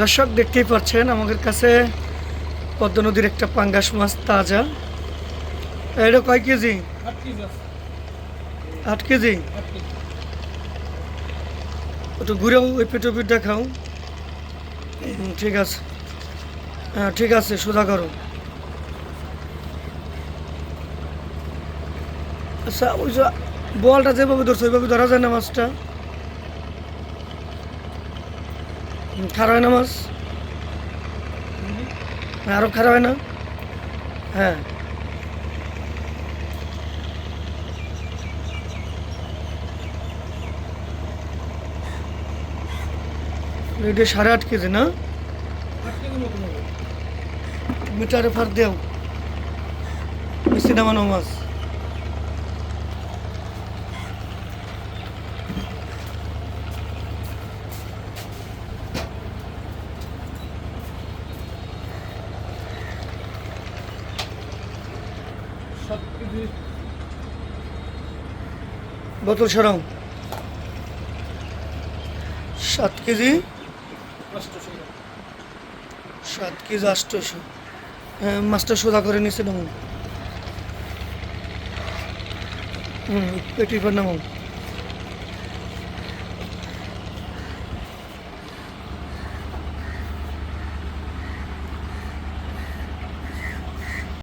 দর্শক দেখতেই পাচ্ছেন? আমাদের কাছে পদ্ম নদীর একটা পাঙ্গাস মাছ তাজা। এটা কয় কেজি? আট কেজি। একটু ঘুরেও ওই পেটো পিঠ দেখাও। ঠিক আছে। হ্যাঁ ঠিক আছে, সোজা করো। আচ্ছা ওই বলটা যেভাবে ধরছো, ওইভাবে ধরা যায় না মাছটা হুম, খারাপ হয় না মাছ হ্যাঁ, আরও খারাপ হয় না? হ্যাঁ। এটা সাড়ে আট কেজি না? মিটারে ফার দেও। মিষ্টি নামানো মাছ বোতল সরাও। সাত কেজি? সাত কেজি আষ্টশো হ্যাঁ মাছটা সোজা করে নিচ্ছে নামো হুম পেটির পর নামো